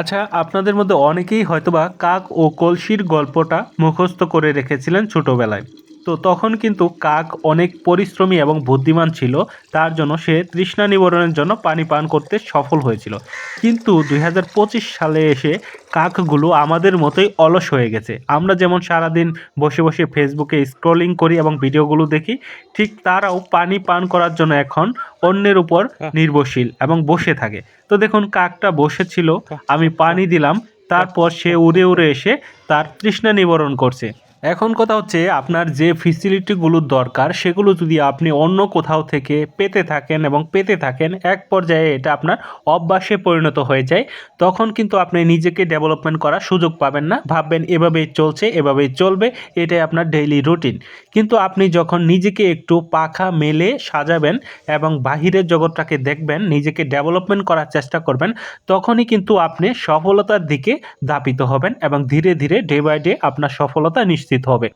আচ্ছা আপনাদের মধ্যে অনেকেই হয়তোবা কাক ও কলসির গল্পটা মুখস্থ করে রেখেছিলেন ছোটোবেলায়। তো তখন কিন্তু কাক অনেক পরিশ্রমী এবং বুদ্ধিমান ছিল, তার জন্য সে তৃষ্ণা নিবারণের জন্য পানি পান করতে সফল হয়েছিল। কিন্তু দু হাজার পঁচিশ সালে এসে কাকগুলো আমাদের মতোই অলস হয়ে গেছে। আমরা যেমন সারাদিন বসে বসে ফেসবুকে স্ক্রলিং করি এবং ভিডিওগুলো দেখি ঠিক তারাও পানি পান করার জন্য এখন অন্যের উপর নির্ভরশীল এবং বসে থাকে। তো দেখুন কাকটা বসেছিল আমি পানি দিলাম তারপর সে উড়ে উড়ে এসে তার তৃষ্ণা নিবারণ করছে। এখন কথা হচ্ছে আপনার যে ফেসিলিটিগুলোর দরকার, সেগুলো যদি আপনি অন্য কোথাও থেকে পেতে থাকেন এবং পেতে থাকেন, এক পর্যায়ে এটা আপনার অভ্যাসে পরিণত হয়ে যায়, তখন কিন্তু আপনি নিজেকে ডেভেলপমেন্ট করার সুযোগ পাবেন না। ভাববেন, এভাবেই চলছে, এভাবেই চলবে, এটাই আপনার ডেইলি রুটিন কিন্তু আপনি যখন নিজেকে একটু পাখা মেলে সাজাবেন এবং বাহিরের জগৎটাকে দেখবেন, নিজেকে ডেভেলপমেন্ট করার চেষ্টা করবেন, তখনই কিন্তু আপনি সফলতার দিকে ধাপিত হবেন এবং ধীরে ধীরে ডে বাই ডে আপনার সফলতা নিশ্চিত হবে।